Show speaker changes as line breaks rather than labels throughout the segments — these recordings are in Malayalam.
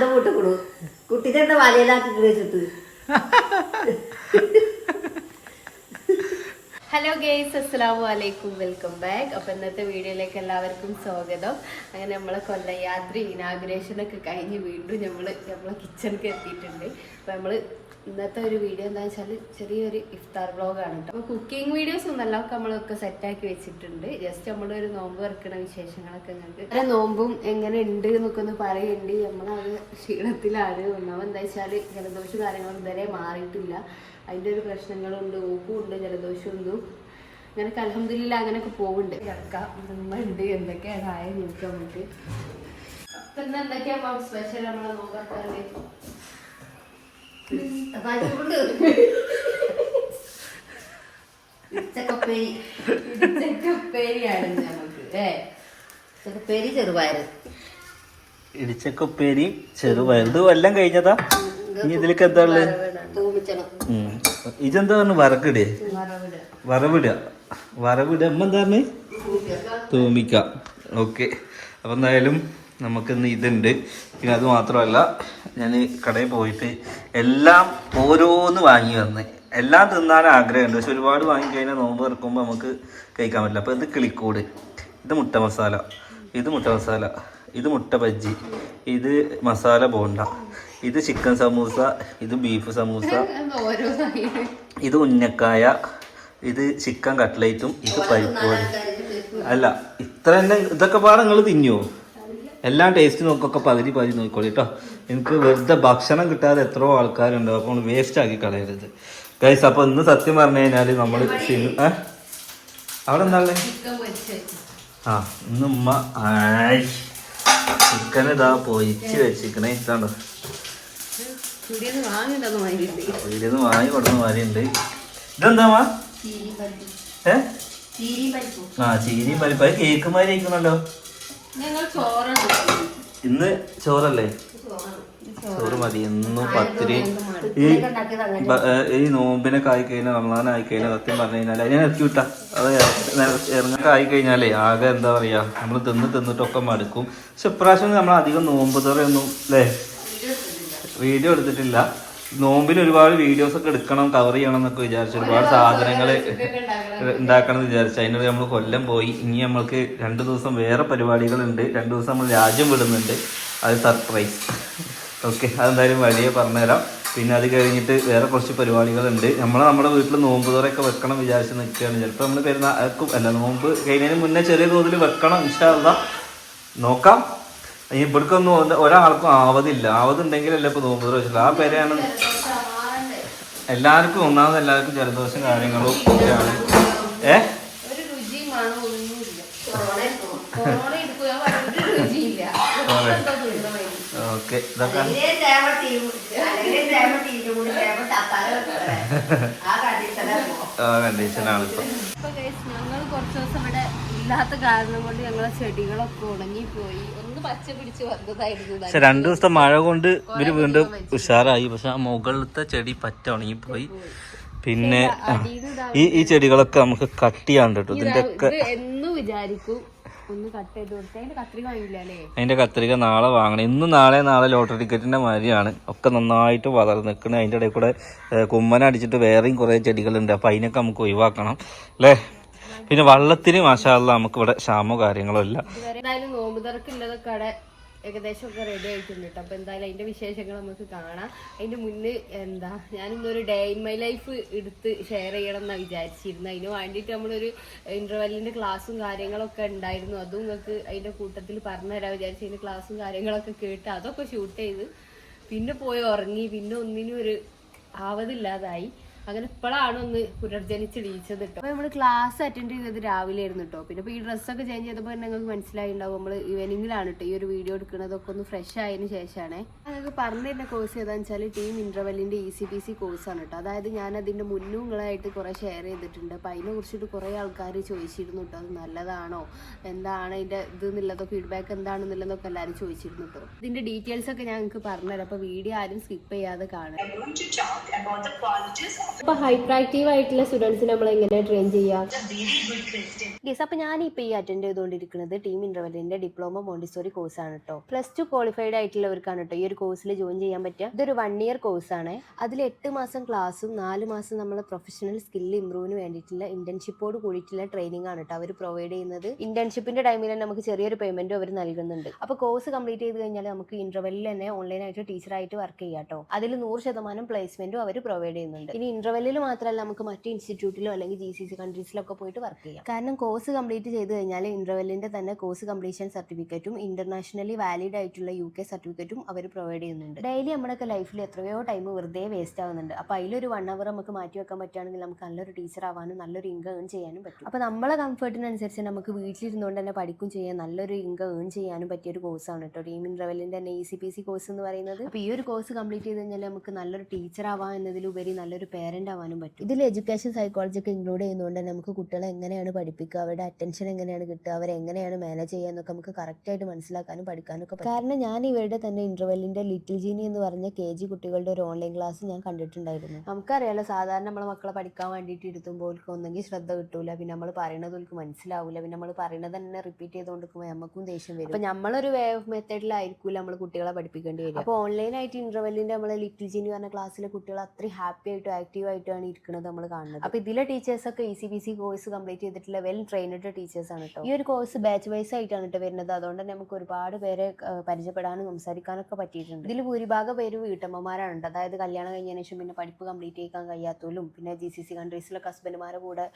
ആകെ അന്തം കൊടു കുട്ടിന്റെ എന്താ വലയിലാക്കി വെച്ചിട്ട്?
ഹലോ ഗേയ്സ് അസ്സലാമു വലൈക്കും വെൽക്കം ബാക്ക് അപ്പം ഇന്നത്തെ വീഡിയോയിലേക്ക് എല്ലാവർക്കും സ്വാഗതം. അങ്ങനെ നമ്മളെ കൊല്ലയാത്രി ഇനാഗുറേഷൻ ഒക്കെ കഴിഞ്ഞ് വീണ്ടും നമ്മൾ നമ്മളെ കിച്ചണിക്ക് എത്തിയിട്ടുണ്ട്. അപ്പോൾ നമ്മൾ ഇന്നത്തെ ഒരു വീഡിയോ എന്താ വെച്ചാൽ ചെറിയൊരു ഇഫ്താർ വ്ളോഗാണ് കേട്ടോ അപ്പോൾ കുക്കിംഗ് വീഡിയോസ് ഒന്നല്ല ഒക്കെ നമ്മളൊക്കെ സെറ്റാക്കി വെച്ചിട്ടുണ്ട്. ജസ്റ്റ് നമ്മൾ ഒരു നോമ്പ് വെറുക്കണ വിശേഷങ്ങളൊക്കെ ഞങ്ങൾക്ക് അങ്ങനെ നോമ്പും എങ്ങനെ ഉണ്ട് എന്നൊക്കെ ഒന്ന് പറയുന്നുണ്ട് നമ്മളത് ക്ഷീണത്തിലാണ് ഒന്നാമത് എന്താ വെച്ചാൽ ജലദോഷ കാര്യങ്ങളും ഇതുവരെ മാറിയിട്ടില്ല. അതിന്റെ ഒരു പ്രശ്നങ്ങളുണ്ട് ഊപ്പും ഉണ്ട് ജലദോഷവും ഉണ്ടും. അങ്ങനെ അലഹമില്ല അങ്ങനെയൊക്കെ പോകുന്നുണ്ട് കിടക്കാം. ഉണ്ട്. എന്തൊക്കെയാണ് ആയ നോക്കാം നമുക്ക്. അപ്പൊ എന്തൊക്കെയാ സ്പെഷ്യൽ നമ്മളെ
കൊണ്ട് ചക്കപ്പേരി.
നമുക്ക് ഏ
ചക്കപ്പേരി ചെറുപയറ്.
ഇടിച്ചക്കുപ്പേരി ചെറുപയർ ഇത് എല്ലാം കഴിഞ്ഞതാ? ഇനി ഇതിലേക്ക് എന്താ ഉള്ളത്. ഇതെന്താ പറഞ്ഞു വറക്കിടേ
വറവിടുക
വറവിടുക അമ്മ എന്താ പറഞ്ഞു? തൂമിക്ക. ഓക്കെ. അപ്പം എന്തായാലും നമുക്കിന്ന് ഇതുണ്ട്. പിന്നെ അത് മാത്രമല്ല ഞാൻ കടയിൽ പോയിട്ട് എല്ലാം ഓരോന്ന് വാങ്ങി വന്ന്. എല്ലാം തിന്നാൻ ആഗ്രഹമുണ്ട്. പക്ഷെ ഒരുപാട് വാങ്ങിക്കഴിഞ്ഞാൽ നോമ്പ് തുറക്കുമ്പോൾ നമുക്ക് കഴിക്കാൻ പറ്റില്ല. അപ്പോൾ ഇത് കിളിക്കൂട്. ഇത് മുട്ട മസാല. ഇത് മുട്ട മസാല. ഇത് മുട്ട ബജ്ജി. ഇത് മസാല ബോണ്ട. ഇത് ചിക്കൻ സമൂസ. ഇത് ബീഫ് സമൂസ. ഇത് ഉന്നക്കായ. ഇത് ചിക്കൻ കട്ട്ലേറ്റും. ഇത് പരിപ്പ് അല്ല ഇത്ര തന്നെ ഇതൊക്കെ പാടെ നിങ്ങൾ തിന്നുവോ? എല്ലാം ടേസ്റ്റ് നോക്കൊക്കെ പകുതി പകുതി നോക്കിക്കോളി കേട്ടോ എനിക്ക് വെറുതെ ഭക്ഷണം കിട്ടാതെ എത്രയോ ആൾക്കാരുണ്ട്. അപ്പോൾ വേസ്റ്റ് ആക്കി കളയരുത്. ഗൈസ് അപ്പോൾ ഇന്ന് സത്യം പറഞ്ഞു കഴിഞ്ഞാൽ നമ്മൾ അവിടെ എന്താ ആ ഇന്ന് ഉമ്മ ചിക്കൻ ഇതാ പൊരിച്ച് വെച്ചിക്കണേ ഇതാണ്ടോ? വാങ്ങി കൊടുക്കുന്ന മാതിരിയുണ്ട് ഇതെന്താ
ചീരി പരിപ്പ്
ഏ
ചീരി പരിപ്പ്
ആ ചീനിയും പരിപ്പ് അത് കേക്ക് മാതിരി ഇരിക്കണല്ലോ. ഇന്ന് ചോറല്ലേ? ചോറ് മതി. എന്നും പത്തിരി. ഈ ഈ നോമ്പിനൊക്കെ ആയി കഴിഞ്ഞാൽ റമദാൻ ആയി കഴിഞ്ഞാൽ സത്യം പറഞ്ഞു കഴിഞ്ഞാൽ ഞാൻ ഇറക്കി വിട്ട അത് ഇറങ്ങൊക്കെ കഴിഞ്ഞാലേ ആകെ എന്താ പറയാ നമ്മൾ തിന്ന് തിന്നിട്ടൊക്കെ മടുക്കും. പക്ഷെ ഇപ്രാവശ്യം നമ്മൾ അധികം നോമ്പ് തുറയൊന്നും അല്ലേ വീഡിയോ എടുത്തിട്ടില്ല. നോമ്പിന് ഒരുപാട് വീഡിയോസ് ഒക്കെ എടുക്കണം കവർ ചെയ്യണം എന്നൊക്കെ വിചാരിച്ചു ഒരുപാട് സാധനങ്ങൾ ഉണ്ടാക്കണം എന്ന് വിചാരിച്ചു. അതിനൊരു നമ്മൾ കൊല്ലം പോയി. ഇനി നമ്മൾക്ക് രണ്ട് ദിവസം വേറെ പരിപാടികളുണ്ട്. രണ്ട് ദിവസം നമ്മൾ രാജ്യം വിടുന്നുണ്ട്. അത് സർപ്രൈസ് ഓക്കെ അതെന്തായാലും വലിയ പറഞ്ഞുതരാം. പിന്നെ അത് കഴിഞ്ഞിട്ട് വേറെ കുറച്ച് പരിപാടികളുണ്ട്. നമ്മൾ നമ്മുടെ വീട്ടിൽ നോമ്പ് തുറയൊക്കെ വെക്കണം വിചാരിച്ച് നിൽക്കുകയാണ്. ചിലപ്പോൾ നമ്മൾ പെരുന്നാൾക്കും അല്ല നോമ്പ് കഴിഞ്ഞതിന് മുന്നേ ചെറിയ തോതിൽ വെക്കണം ഇഷ്ടമല്ല നോക്കാം. ഇവിടേക്കൊന്നും ഒരാൾക്കും ആവതില്ല. ആവതുണ്ടെങ്കിലല്ല ഇപ്പോൾ നോമ്പ് തുറ ആ പേരെയാണ് എല്ലാവർക്കും ഒന്നാമത് എല്ലാവർക്കും ജലദോഷം കാര്യങ്ങളും ഒക്കെയാണ്. ഏ. ഓക്കെ. ഇതൊക്കെ?
കണ്ടീഷനാണ്
ഇപ്പം.
ഇപ്പൊ ഞങ്ങൾ കുറച്ച് ദിവസം ഇവിടെ ഇല്ലാത്ത കാരണം കൊണ്ട് ഞങ്ങളെ ചെടികളൊക്കെ ഉണങ്ങിപ്പോയി. ഒന്ന് പച്ച പിടിച്ച് വന്നതായിരുന്നു.
പക്ഷെ രണ്ടു ദിവസത്തെ മഴ കൊണ്ട് ഇവർ വീണ്ടും ഉഷാറായി. പക്ഷെ ആ മുകളിലത്തെ ചെടി പറ്റ ഉണങ്ങിപ്പോയി. പിന്നെ ഈ ഈ ചെടികളൊക്കെ നമുക്ക് കട്ട് ചെയ്യാണ്ട് കേട്ടോ. ഇതിന്റെ ഒക്കെ
എന്നും വിചാരിക്കും. അതിന്റെ കത്രിക
നാളെ വാങ്ങണം. ഇന്ന് നാളെ നാളെ ലോട്ടറി ടിക്കറ്റിന്റെ മാതിരിയാണ്. ഒക്കെ നന്നായിട്ട് വളർന്നു നിൽക്കുന്നത് അതിന്റെ ഇടയിൽ കൂടെ കുമ്മനടിച്ചിട്ട് കുമ്മന അടിച്ചിട്ട് വേറെയും കുറെ ചെടികളുണ്ട്. അപ്പൊ അതിനൊക്കെ നമുക്ക് ഒഴിവാക്കണം. അല്ലേ? പിന്നെ വള്ളത്തിന് മാഷാല്ല നമുക്ക് ഇവിടെ ക്ഷാമോ കാര്യങ്ങളോ ഇല്ല.
എന്തായാലും നോമ്പ് തുറക്കുള്ളതൊക്കെ ഏകദേശം ഒക്കെ റെഡി ആയിട്ടുണ്ട് കേട്ടോ അപ്പൊ എന്തായാലും അതിന്റെ വിശേഷങ്ങൾ നമുക്ക് കാണാം. അതിന്റെ മുന്നേ എന്താ ഞാനിന്നൊരു ഡേ ഇൻ മൈ ലൈഫ് എടുത്ത് ഷെയർ ചെയ്യണം എന്നാണ് വിചാരിച്ചിരുന്നത് അതിന് വേണ്ടിയിട്ട് നമ്മളൊരു ഇന്റർവെല്ലിന്റെ ക്ലാസ്സും കാര്യങ്ങളൊക്കെ ഉണ്ടായിരുന്നു. അതും നിങ്ങൾക്ക് അതിന്റെ കൂട്ടത്തിൽ പറഞ്ഞു തരാൻ വിചാരിച്ചു അതിന്റെ ക്ലാസ്സും കാര്യങ്ങളൊക്കെ കേട്ട് അതൊക്കെ ഷൂട്ട് ചെയ്ത് പിന്നെ പോയി ഉറങ്ങി. പിന്നെ ഒന്നിനും ഒരു ആവതില്ലാതായി. അങ്ങനെ ഇപ്പോഴാണ് ഒന്ന് പുനർജനിച്ചെണീച്ചത് കേട്ടോ അപ്പോൾ നമ്മൾ ക്ലാസ് അറ്റൻഡ് ചെയ്തത് രാവിലെ ആയിരുന്നു കേട്ടോ പിന്നെ ഇപ്പോൾ ഈ ഡ്രസ്സൊക്കെ ചേഞ്ച് ചെയ്തപ്പോൾ തന്നെ നിങ്ങൾക്ക് മനസ്സിലായിണ്ടാവും നമ്മൾ ഈവനിങ്ങിലാണ് കേട്ടോ ഈ ഒരു വീഡിയോ എടുക്കുന്നതൊക്കെ ഒന്ന് ഫ്രഷ് ആയതിനു ശേഷമാണ് ഞങ്ങൾക്ക് പറഞ്ഞു തരുന്ന കോഴ്സ് ഏതാണെന്ന് വെച്ചാൽ ടീം ഇന്റർവെല്ലിന്റെ ഇ സി പി സി കോഴ്സാണ് കേട്ടോ അതായത് ഞാൻ അതിന്റെ മുന്നുങ്ങളായിട്ട് കുറേ ഷെയർ ചെയ്തിട്ടുണ്ട്. അപ്പോൾ അതിനെ കുറിച്ചിട്ട് കുറേ ആൾക്കാർ ചോദിച്ചിരുന്നു കേട്ടോ അത് നല്ലതാണോ? എന്താണ് അതിന്റെ ഇത് എന്നുള്ളതോ? ഫീഡ്ബാക്ക് എന്താണെന്നുള്ളതൊക്കെ എല്ലാവരും ചോദിച്ചിരുന്നു കേട്ടോ ഇതിന്റെ ഡീറ്റെയിൽസ് ഒക്കെ ഞാൻ നിങ്ങൾക്ക് പറഞ്ഞുതരാം. അപ്പോൾ വീഡിയോ ആരും സ്കിപ്പ് ചെയ്യാതെ കാണാം ഇപ്പൊ ഹൈപ്പർ ആക്റ്റീവ് ആയിട്ടുള്ള സ്റ്റുഡൻസിനെ നമ്മൾ എങ്ങനെ ട്രെയിൻ ചെയ്യാം? യെസ് അപ്പൊ ഞാൻ ഇപ്പൊ ഈ അറ്റൻഡ് ചെയ്തുകൊണ്ടിരിക്കുന്നത് ടീം ഇന്റർവെല്ലിന്റെ ഡിപ്ലോമ മോണ്ടിസോറി കോഴ്സ് ആണ് കേട്ടോ പ്ലസ് ടു ക്വാളിഫൈഡ് ആയിട്ടുള്ളവർക്കാണ് കേട്ടോ ഈ ഒരു കോഴ്സിൽ ജോയിൻ ചെയ്യാൻ പറ്റുക ഇതൊരു വൺ ഇയർ കോഴ്സ് ആണ്. അതിൽ എട്ട് മാസം ക്ലാസ്സും നാല് മാസം നമ്മളെ പ്രൊഫഷണൽ സ്കില്ല് ഇംപ്രൂവിന് വേണ്ടിയിട്ടുള്ള ഇന്റേൺഷിപ്പോട് കൂടിയിട്ടുള്ള ട്രെയിനിങ് ആണ് കേട്ടോ അവർ പ്രൊവൈഡ് ചെയ്യുന്നത്. ഇന്റേൺഷിപ്പിന്റെ ടൈമിൽ തന്നെ നമുക്ക് ചെറിയൊരു പേയ്മെന്റും അവർ നൽകുന്നുണ്ട്. അപ്പൊ കോഴ്സ് കംപ്ലീറ്റ് ചെയ്ത് കഴിഞ്ഞാൽ നമുക്ക് ഇന്റർവെല്ലിൽ തന്നെ ഓൺലൈനായിട്ട് ടീച്ചറായിട്ട് വർക്ക് ചെയ്യാം കേട്ടോ അതിൽ നൂറ് ശതമാനം പ്ലേസ്മെന്റും അവർ പ്രൊവൈഡ് ചെയ്യുന്നുണ്ട്. ഇനി ഇന്റർവെല്ലിൽ മാത്രമല്ല നമുക്ക് മറ്റ് ഇൻസ്റ്റിറ്റ്യൂട്ടിലോ അല്ലെങ്കിൽ ജി സി സി കൺട്രീസിലൊക്കെ പോയിട്ട് വർക്ക് ചെയ്യാം. കാരണം കോഴ്സ് കംപ്ലീറ്റ് ചെയ്ത് കഴിഞ്ഞാൽ ഇന്റർവെല്ലിന്റെ തന്നെ കോഴ്സ് കംപ്ലീഷൻ സർട്ടിഫിക്കറ്റും ഇന്റർനാഷണലി വാലിഡ് ആയിട്ടുള്ള യു കെ സർട്ടിഫിക്കറ്റും അവർ പ്രൊവൈഡ് ചെയ്യുന്നുണ്ട്. ഡെയിലി നമ്മുടെയൊക്കെ ലൈഫിൽ എത്രയോ ടൈം വെറുതെ വേസ്റ്റ് ആവുന്നുണ്ട്. അപ്പോൾ അതിലൊരു വൺ അവർ നമുക്ക് മാറ്റി വെക്കാൻ പറ്റുകയാണെങ്കിൽ നമുക്ക് നല്ലൊരു ടീച്ചർ ആവാനും നല്ലൊരു ഇൻകം ഏൺ ചെയ്യാനും പറ്റും. അപ്പോൾ നമ്മളെ കംഫർട്ടിനനുസരിച്ച് നമുക്ക് വീട്ടിലിരുന്നുകൊണ്ട് തന്നെ പഠിക്കും ചെയ്യാൻ നല്ലൊരു ഇൻകം ഏൺ ചെയ്യാനും പറ്റിയ ഒരു കോഴ്സാണ് കേട്ടോ ടീം ഇന്റർവെല്ലിന്റെ തന്നെ E C P C course എന്ന് പറയുന്നത്. അപ്പോൾ ഈ ഒരു കോഴ്സ് കംപ്ലീറ്റ് ചെയ്ത് കഴിഞ്ഞാൽ നമുക്ക് നല്ലൊരു ടീച്ചർ ആവാം എന്നതിലുപരി നല്ലൊരു പേരന്റ് ആവാനും പറ്റും. ഇതിൽ എഡ്യൂക്കേഷൻ സൈക്കോളജി ഒക്കെ ഇൻക്ലൂഡ് ചെയ്യുന്നതുകൊണ്ട് തന്നെ നമുക്ക് കുട്ടികളെ എങ്ങനെയാണ് പഠിപ്പിക്കുക അവരുടെ അറ്റൻഷൻ എങ്ങനെയാണ് കിട്ടുക അവരെ എങ്ങനെയാണ് മാനേജ് ചെയ്യുക എന്നൊക്കെ നമുക്ക് കറക്റ്റ് ആയിട്ട് മനസ്സിലാക്കാനും പഠിക്കാനും ഒക്കെ കാരണം ഞാൻ ഇവരുടെ തന്നെ ഇന്റർവെല്ലിന്റെ ലിറ്റിൽ ജീനി എന്ന് പറഞ്ഞ കെ ജി കുട്ടികളുടെ ഒരു ഓൺലൈൻ ക്ലാസ് ഞാൻ കണ്ടിട്ടുണ്ടായിരുന്നു. നമുക്കറിയാലോ സാധാരണ നമ്മളെ മക്കളെ പഠിക്കാൻ വേണ്ടിയിട്ട് ഇരുത്തുമ്പോൾ അവർക്ക് ഒന്നെങ്കിൽ ശ്രദ്ധ കിട്ടൂല. പിന്നെ നമ്മൾ പറയുന്നത് അവർക്ക് മനസ്സിലാവില്ല പിന്നെ നമ്മൾ പറയുന്നത് തന്നെ റിപ്പീറ്റ് ചെയ്തുകൊണ്ടിരിക്കുമ്പോൾ നമുക്കും ദേഷ്യം വരും. അപ്പൊ നമ്മളൊരു വേ ഓഫ് മെത്തേഡിലായിരിക്കില്ല നമ്മൾ കുട്ടികളെ പഠിപ്പിക്കേണ്ടി വരിക. അപ്പോൾ ഓൺലൈനായിട്ട് ഇന്റർവെല്ലിന്റെ നമ്മൾ ലിറ്റിൽ ജീനി പറഞ്ഞ ക്ലാസ്സിലെ കുട്ടികൾ അത്രയും ഹാപ്പി ആയിട്ട് ആക്റ്റീവ് ആയിട്ടാണ് ഇരിക്കുന്നത് നമ്മൾ കാണുന്നത്. അപ്പോൾ ഇതിലെ ടീച്ചേഴ്സ് ഒക്കെ E C B C course complete ചെയ്തിട്ടുള്ള വെൽ ട്രെയിൻഡ് ടീച്ചേഴ്സ് ആണ് കേട്ടോ ഈ ഒരു കോഴ്സ് ബാച്ച് വൈസ് ആയിട്ടാണ് കേട്ടോ വരുന്നത്. അതുകൊണ്ട് തന്നെ നമുക്ക് ഒരുപാട് പേരെ പരിചയപ്പെടാനും സംസാരിക്കാനൊക്കെ പറ്റിയിട്ടുണ്ട്. ഇതിൽ ഭൂരിഭാഗം പേര് വീട്ടമ്മമാരാണ് ട്ടോ. അതായത് കല്യാണം കഴിഞ്ഞതിന് ശേഷം പിന്നെ പഠിപ്പ് കംപ്ലീറ്റ് ചെയ്യാൻ കഴിയാത്തവരും പിന്നെ ജി സി സി കൺട്രീസിലൊക്കെ ഹസ്ബൻഡ്മാരെ കൂടെ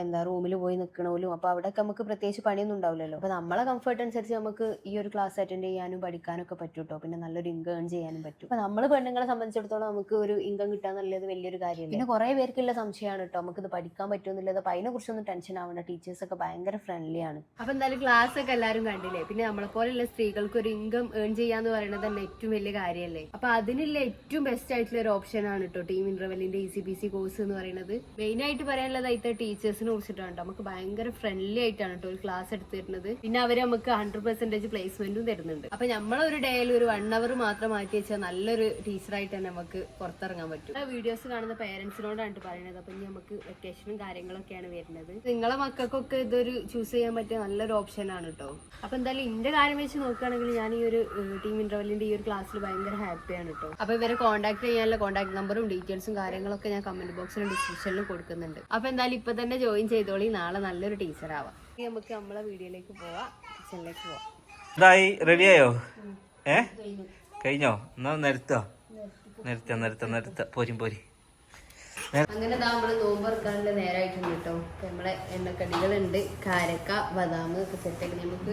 എന്താ റൂമിൽ പോയി നിൽക്കണമല്ലോ അപ്പോൾ അവിടെയൊക്കെ നമുക്ക് പ്രത്യേകിച്ച് പണിയൊന്നും ഉണ്ടാവില്ലല്ലോ. അപ്പോൾ നമ്മളെ കംഫർട്ട് അനുസരിച്ച് നമുക്ക് ഈ ഒരു ക്ലാസ് അറ്റൻഡ് ചെയ്യാനും പഠിക്കാനൊക്കെ പറ്റും കേട്ടോ പിന്നെ നല്ലൊരു ഇൻകം ഏൺ ചെയ്യാനും പറ്റും. അപ്പോൾ നമ്മൾ പെണ്ണുങ്ങളെ സംബന്ധിച്ചിടത്തോളം നമുക്ക് ഒരു ഇൻകം കിട്ടാന്നുള്ളത് വലിയൊരു കാര്യമല്ല പിന്നെ കുറെ പേർക്കുള്ള സംശയമാണ് കേട്ടോ. ഇത് പഠിക്കാൻ പറ്റുമെന്നുള്ളത് അപ്പൊ അതിനെ കുറിച്ചൊന്നും ടെൻഷൻ ആവണ്ട. ടീച്ചേഴ്സ് ഒക്കെ ഭയങ്കര ഫ്രണ്ട്ലി ആണ്. അപ്പൊ എന്തായാലും ക്ലാസ് ഒക്കെ എല്ലാവരും കണ്ടില്ലേ? പിന്നെ നമ്മളെ പോലെയുള്ള സ്ത്രീകൾക്ക് ഒരു ഇൻകം ഏൺ ചെയ്യാന്ന് പറയുന്നത് തന്നെ ഏറ്റവും വലിയ കാര്യമല്ലേ അപ്പൊ അതിനുള്ള ഏറ്റവും ബെസ്റ്റ് ആയിട്ടുള്ള ഒരു ഓപ്ഷൻ ആണ് കേട്ടോ team ഇന്റർവെല്ലിന്റെ E C B C course എന്ന് പറയുന്നത്. മെയിൻ ആയിട്ട് പറയാനുള്ളത് അതിന്റെ ടീച്ചേഴ്സിനെ കുറിച്ചിട്ടാണ് ട്ടോ. നമുക്ക് ഭയങ്കര ഫ്രണ്ട്ലി ആയിട്ടാണ് കേട്ടോ ഒരു ക്ലാസ് എടുത്തു തരുന്നത്. പിന്നെ അവർ നമുക്ക് ഹൺഡ്രഡ് പെർസെന്റേജ് പ്ലേസ്മെന്റും തരുന്നുണ്ട്. അപ്പൊ നമ്മളൊരു ഡേയിൽ ഒരു വൺ അവർ മാത്രം മാറ്റി വെച്ചാൽ നല്ലൊരു ടീച്ചറായിട്ട് തന്നെ നമുക്ക് പുറത്തിറങ്ങാൻ പറ്റും. വീഡിയോസ് കാണുന്ന പേരൻസിനോടാണ് പറയുന്നത് അപ്പൊ ഇനി നമുക്ക് വെക്കേഷനും കാര്യങ്ങളൊക്കെയാണ് വരുന്നത്. നിങ്ങളെ മക്കൾക്കൊക്കെ ഇതൊരു ചൂസ് ചെയ്യാൻ പറ്റിയ നല്ലൊരു ഓപ്ഷൻ ആണ് കേട്ടോ അപ്പൊ എന്തായാലും എന്റെ കാര്യം വെച്ച് നോക്കുകയാണെങ്കിൽ ഞാൻ ഈ ഒരു ടീം ഇന്റർവെല്ലിന്റെ ഈ ഒരു ക്ലാസ്സിൽ ഭയങ്കര ഹാപ്പിയാണ് കേട്ടോ അപ്പൊ ഇവരെ കോൺടാക്ട് ചെയ്യാനുള്ള കോൺടാക്ട് നമ്പറും ഡീറ്റെയിൽസും കാര്യങ്ങളൊക്കെ ഞാൻ കമന്റ് ബോക്സിലും ഡിസ്ക്രിപ്ഷനിലും കൊടുക്കുന്നുണ്ട്. അപ്പൊ എന്തായാലും ഇപ്പൊ തന്നെ ജോയിൻ ചെയ്തോളി. നാളെ നല്ലൊരു ടീച്ചർ ആവാം. ഇനി നമുക്ക് നമ്മളെ വീഡിയോയിലേക്ക് പോവാം. കിച്ചണിലേക്ക് പോവാം.
ഇതായി റെഡിയായോ ഏ? കഴിഞ്ഞോ. എന്നാ നിരത്തോ നിരത്ത നിരത്ത നിരത്ത പോരും പോരി.
അങ്ങനെ നമ്മൾ നമ്മൾ നോമ്പ് തുറക്കാനുള്ള നേരമായിട്ടുണ്ട് കേട്ടോ അപ്പൊ നമ്മളെ എണ്ണക്കടികളുണ്ട്. കാരക്ക ബദാം ഒക്കെ സെറ്റാക്കി നമുക്ക്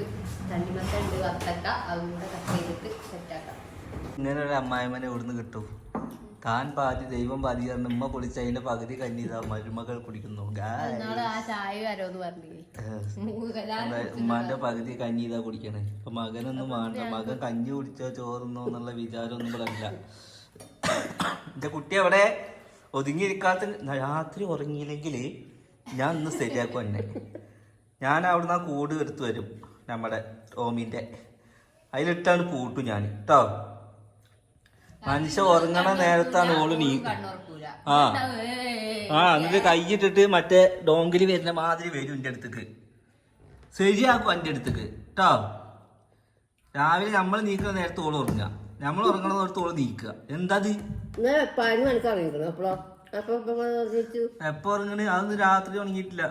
തണ്ണിമത്ത ഉണ്ട് വത്തക്ക അതും കൂടെ കട്ട് ചെയ്തിട്ട് സെറ്റാക്കാം
ഇങ്ങനെ ഒരു അമ്മായിമനെ ഇവിടുന്ന് കിട്ടും. താൻ പാതി ദൈവം പാതി കാരണം ഉമ്മ പൊളിച്ച അതിന്റെ പകുതി കഞ്ഞി ഇതാ മരുമകൾ കുടിക്കുന്നു. ഉമ്മാന്റെ പകുതി കഞ്ഞി ഇതാ കുടിക്കണേ. ഇപ്പൊ മകനൊന്നും വേണ്ട മകൻ കഞ്ഞി കുടിച്ചോ ചോറുന്നോ എന്നുള്ള വിചാരമൊന്നും ഇവിടെ ഇല്ല എന്റെ കുട്ടി അവിടെ ഒതുങ്ങിയിരിക്കാത്ത രാത്രി ഉറങ്ങിയില്ലെങ്കിൽ ഞാൻ ഇന്ന് ശരിയാക്കും എന്നെ. ഞാൻ അവിടുന്ന് ആ കൂട് എടുത്തു വരും നമ്മുടെ ടോമിന്റെ അതിലിട്ടാണ് പൂട്ടും ഞാൻ. കേട്ടോ മനുഷ്യ ഉറങ്ങണ നേരത്താണ് ഓൾ നീ ആ. ആ എന്നിട്ട് കൈയിട്ടിട്ട് മറ്റേ ഡോങ്കിൽ വരുന്ന മാതിരി വരും എന്റെ അടുത്തേക്ക്. ശരിയാക്കും എന്റെ അടുത്തേക്ക്. കേട്ടോ രാവിലെ നമ്മൾ നീക്കുന്ന നേരത്തെ ഓൾ ഉറങ്ങുക. നമ്മൾ ഉറങ്ങണ നേരത്തോളം നീക്കുക. എന്താ അത്
പതിനു മണിക്ക് അറിയിക്കണം അപ്പോഴോ അപ്പൊ
എപ്പോ ഉറങ്ങണ? അതൊന്നും രാത്രി ഉണങ്ങിയിട്ടില്ല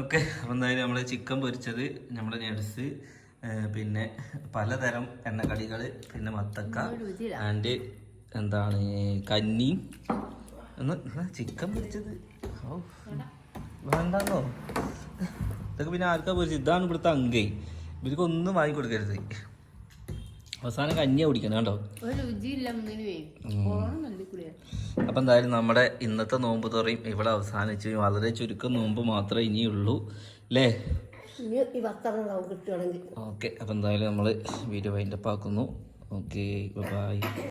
ഓക്കെ അപ്പം എന്തായാലും നമ്മൾ ചിക്കൻ പൊരിച്ചത് നമ്മുടെ ഞെടുസ് പിന്നെ പലതരം എണ്ണക്കടികൾ പിന്നെ മത്തക്ക ആൻഡ് എന്താണ് കന്നി ഒന്ന് ചിക്കൻ പൊരിച്ചത്? ഓ വേണ്ടെന്നോ? ഇതൊക്കെ പിന്നെ ആർക്കാ പൊരിച്ചത്? ഇതാണ് ഇവിടുത്തെ അങ്കൈ. ഇവർക്കൊന്നും വാങ്ങി കൊടുക്കരുത് അവസാനം കഞ്ഞിയാ കുടിക്കണം കേട്ടോ അപ്പൊ എന്തായാലും നമ്മുടെ ഇന്നത്തെ നോമ്പ് തുറയും ഇവിടെ അവസാനിച്ചു. വളരെ ചുരുക്കം നോമ്പ് മാത്രമേ ഇനിയുള്ളൂ അല്ലേ ഓക്കെ. അപ്പം എന്തായാലും നമ്മൾ വീഡിയോ വൈൻഡപ്പ് ആക്കുന്നു. ഓക്കെ. ബൈ.